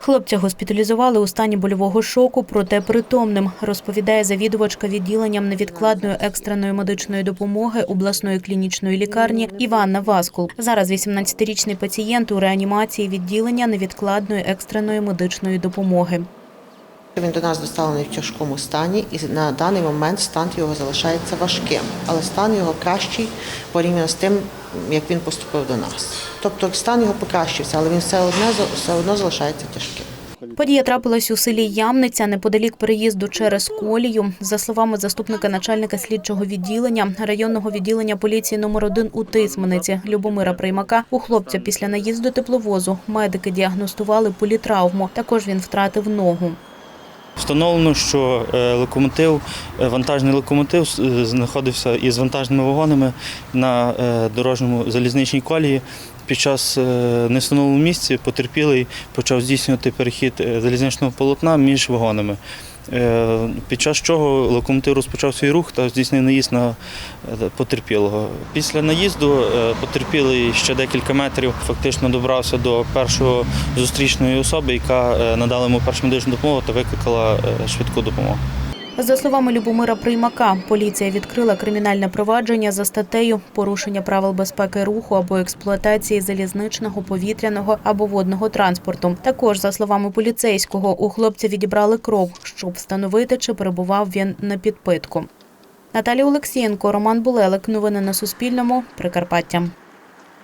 Хлопця госпіталізували у стані больового шоку, проте притомним, розповідає завідувачка відділенням невідкладної екстреної медичної допомоги обласної клінічної лікарні Іванна Васкул. Зараз 18-річний пацієнт у реанімації відділення невідкладної екстреної медичної допомоги. Він до нас доставлений в тяжкому стані, і на даний момент стан його залишається важким, але стан його кращий порівняно з тим, як він поступив до нас. Тобто стан його покращився, але він все одно все одно залишається тяжким. Подія трапилась у селі Ямниця неподалік переїзду через колію. За словами заступника начальника слідчого відділення районного відділення поліції номер 1 у Тисмениці Любомира Приймака, у хлопця після наїзду тепловозу медики діагностували політравму. Також він втратив ногу. Встановлено, що е, локомотив, е, вантажний локомотив е, знаходився із вантажними вагонами на дорожньому залізничній колії. Під час невстановленому місці потерпілий почав здійснювати перехід залізничного полотна між вагонами. Е, Під час чого локомотив розпочав свій рух та здійснив наїзд на е, потерпілого. Після наїзду е, потерпілий ще декілька метрів фактично добрався до першого зустрічної особи, яка надала йому першу медичну допомогу та викликала швидку допомогу. За словами Любомира Приймака, поліція відкрила кримінальне провадження за статтею порушення правил безпеки руху або експлуатації залізничного, повітряного або водного транспорту. Також, за словами поліцейського, у хлопця відібрали кров, щоб встановити, чи перебував він на підпитку. Наталія Олексієнко, Роман Булелик. Новини на Суспільному. Прикарпаття.